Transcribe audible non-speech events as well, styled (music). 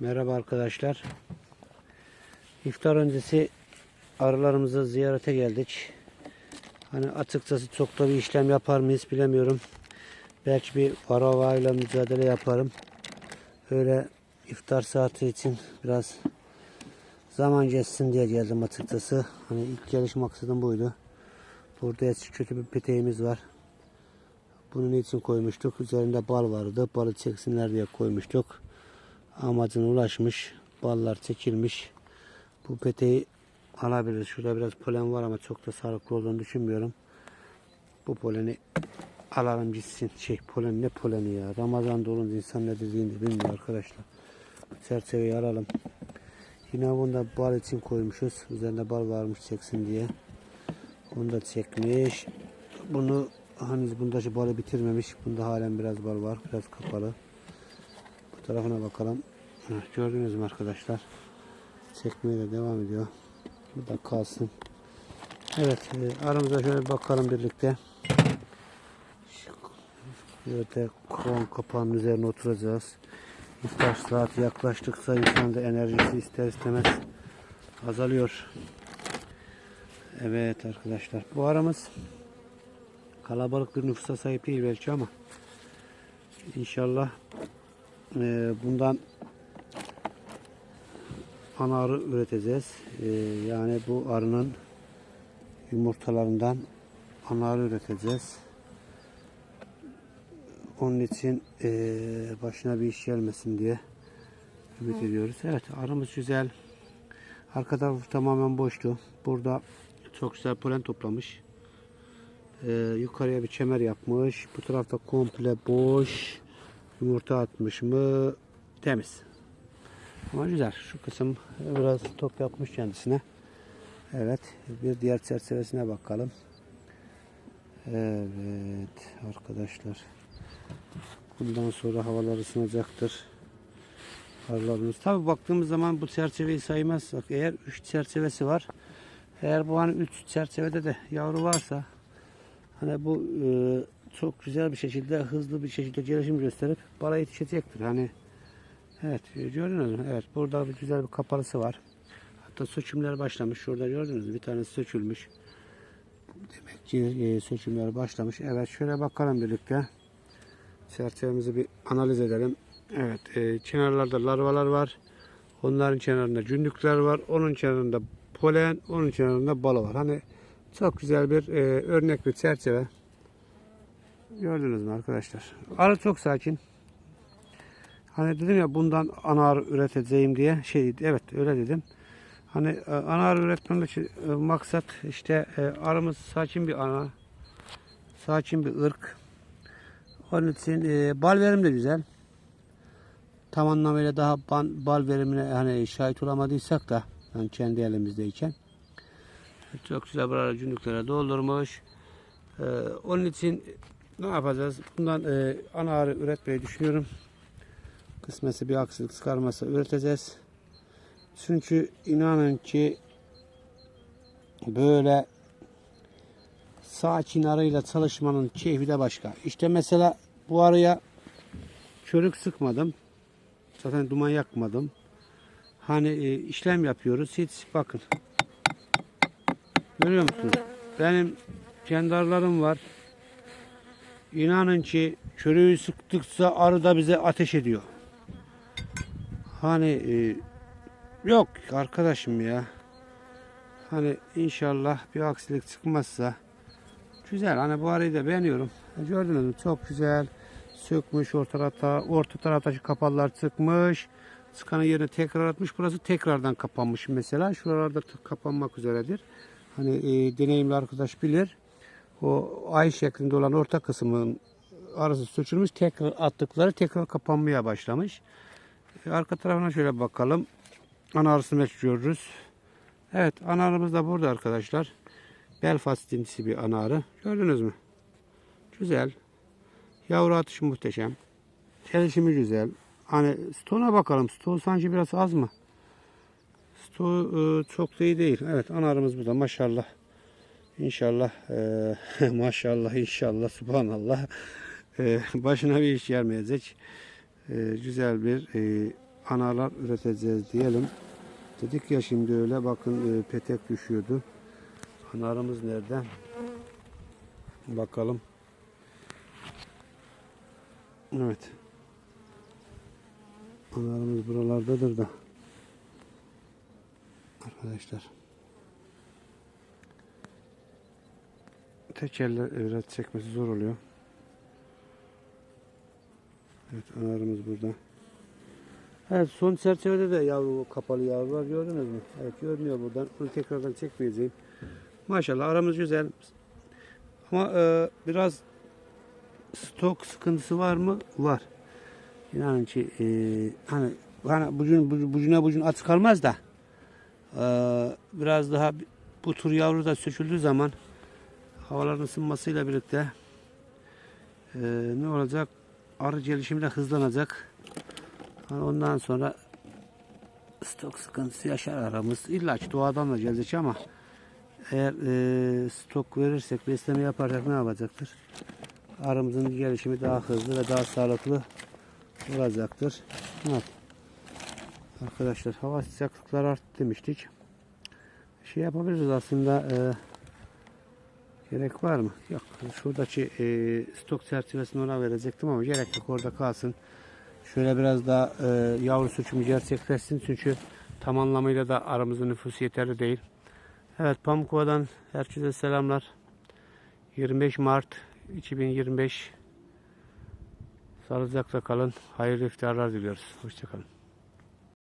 Merhaba arkadaşlar. İftar öncesi arılarımızı ziyarete geldik. Hani açıkçası çok da bir işlem yapar mıyız bilemiyorum. Belki bir varava ile mücadele yaparım. Öyle iftar saati için biraz zaman geçsin diye geldim açıkçası. Hani ilk geliş maksadım buydu. Burada eski kötü bir peteğimiz var. Bunun için koymuştuk. Üzerinde bal vardı. Balı çeksinler diye koymuştuk. Amacına ulaşmış. Ballar çekilmiş. Bu peteği alabiliriz. Şurada biraz polen var ama çok da sağlıklı olduğunu düşünmüyorum. Bu poleni alalım gitsin. Şey polen ne poleni ya. Ramazan'da olunca insan ne dediğini bilmiyor arkadaşlar. Çerçeveyi alalım. Yine bunda bal için koymuşuz. Üzerinde bal varmış çeksin diye. Onu da çekmiş. Bunu henüz bundaki balı bitirmemiş. Bunda halen biraz bal var. Biraz kapalı. Bu tarafına bakalım. Gördünüz mü arkadaşlar? Çekmeye de devam ediyor. Bu da kalsın. Evet e, aramıza şöyle bakalım birlikte. Şöyle kovan kapağının üzerine oturacağız. İftar saati yaklaştıkça insanın da enerjisi ister istemez azalıyor. Evet arkadaşlar bu aramız kalabalık bir nüfusa sahip değil belki ama inşallah e, bundan ana arı üreteceğiz. E, yani bu arının yumurtalarından ana arı üreteceğiz. Onun için e, başına bir iş gelmesin diye ümit ediyoruz. Evet arımız güzel. Arka tarafı tamamen boştu. Burada çok güzel polen toplamış. Ee, yukarıya bir çemer yapmış. Bu tarafta komple boş. Yumurta atmış mı? Temiz. Ama güzel. Şu kısım biraz top yapmış kendisine. Evet. Bir diğer çerçevesine bakalım. Evet arkadaşlar. Bundan sonra havalar ısınacaktır. Arılarımız. Tabi baktığımız zaman bu çerçeveyi saymazsak eğer 3 çerçevesi var. Eğer bu hani 3 çerçevede de yavru varsa hani bu e, çok güzel bir şekilde hızlı bir şekilde gelişim gösterip bala yetişecektir. Hani evet gördünüz mü? Evet burada bir güzel bir kapalısı var. Hatta sökümler başlamış. Şurada gördünüz mü? Bir tanesi sökülmüş. Demek ki e, sökümler başlamış. Evet şöyle bakalım birlikte. Çerçevemizi bir analiz edelim. Evet, e, kenarlarda larvalar var. Onların kenarında cündükler var. Onun kenarında polen, onun kenarında balo var. Hani çok güzel bir e, örnek bir çerçeve. Gördünüz mü arkadaşlar? Arı çok sakin. Hani dedim ya bundan ana arı üreteceğim diye şey evet öyle dedim. Hani e, ana arı üretmemdeki e, maksat işte e, arımız sakin bir ana. Sakin bir ırk. Onun için bal verim de güzel. Tam anlamıyla daha bal verimine hani şahit olamadıysak da yani kendi elimizdeyken çok güzel buraları cündüklere doldurmuş. Onun için ne yapacağız? Bundan e, ana üretmeyi düşünüyorum. Kısmetse bir aksilik çıkarmasa üreteceğiz. Çünkü inanın ki böyle sakin arıyla çalışmanın keyfi de başka. İşte mesela bu arıya körük sıkmadım. Zaten duman yakmadım. Hani e, işlem yapıyoruz. Hiç bakın. Görüyor musunuz? Benim kendi arılarım var. İnanın ki körüğü sıktıkça arı da bize ateş ediyor. Hani e, yok arkadaşım ya. Hani inşallah bir aksilik çıkmazsa Güzel. Hani bu arayı da beğeniyorum. Gördünüz mü? Çok güzel. Sökmüş orta tarafta. Orta taraftaki kapalılar çıkmış. Çıkanı yerine tekrar atmış. Burası tekrardan kapanmış mesela. Şuralarda kapanmak üzeredir. Hani e, deneyimli arkadaş bilir. O ay şeklinde olan orta kısmın arası sökülmüş. Tekrar attıkları tekrar kapanmaya başlamış. Arka tarafına şöyle bakalım. Ana arısını bekliyoruz. Evet ana arımız da burada arkadaşlar. Belfast cinsi bir ana arı. Gördünüz mü? Güzel. Yavru atışı muhteşem. Gelişimi güzel. Hani stona bakalım. Sto sanki biraz az mı? Sto e, çok da iyi değil. Evet ana arımız burada maşallah. İnşallah e, (laughs) maşallah inşallah subhanallah e, başına bir iş gelmeyecek. E, güzel bir e, analar üreteceğiz diyelim. Dedik ya şimdi öyle bakın e, petek düşüyordu. Anarımız nerede? Bakalım. Evet. Analarımız buralardadır da. Arkadaşlar. Tek elle biraz çekmesi zor oluyor. Evet analarımız burada. Evet son çerçevede de yavru kapalı yavru var gördünüz mü? Evet görünüyor buradan. Bunu tekrardan çekmeyeceğim. Maşallah aramız güzel. Ama e, biraz stok sıkıntısı var mı? Var. İnanın ki e, hani hani bucun bu- bucuna bucun aç kalmaz da e, biraz daha bu tür yavru da söküldüğü zaman havaların ısınmasıyla birlikte e, ne olacak? Arı gelişimi de hızlanacak. Ondan sonra stok sıkıntısı yaşar aramız. İlla ki doğadan da gelecek ama eğer e, stok verirsek, besleme yaparsak ne yapacaktır? Arımızın gelişimi daha hızlı ve daha sağlıklı olacaktır. Evet. Arkadaşlar hava sıcaklıkları arttı demiştik. Şey yapabiliriz aslında e, gerek var mı? Yok. Şuradaki e, stok çerçevesini ona verecektim ama gerek yok orada kalsın. Şöyle biraz daha e, yavru seçimi gerçekleşsin çünkü tam anlamıyla da aramızda nüfus yeterli değil. Evet Pamukova'dan herkese selamlar. 25 Mart 2025 Sağlıcakla kalın. Hayırlı iftarlar diliyoruz. Hoşçakalın.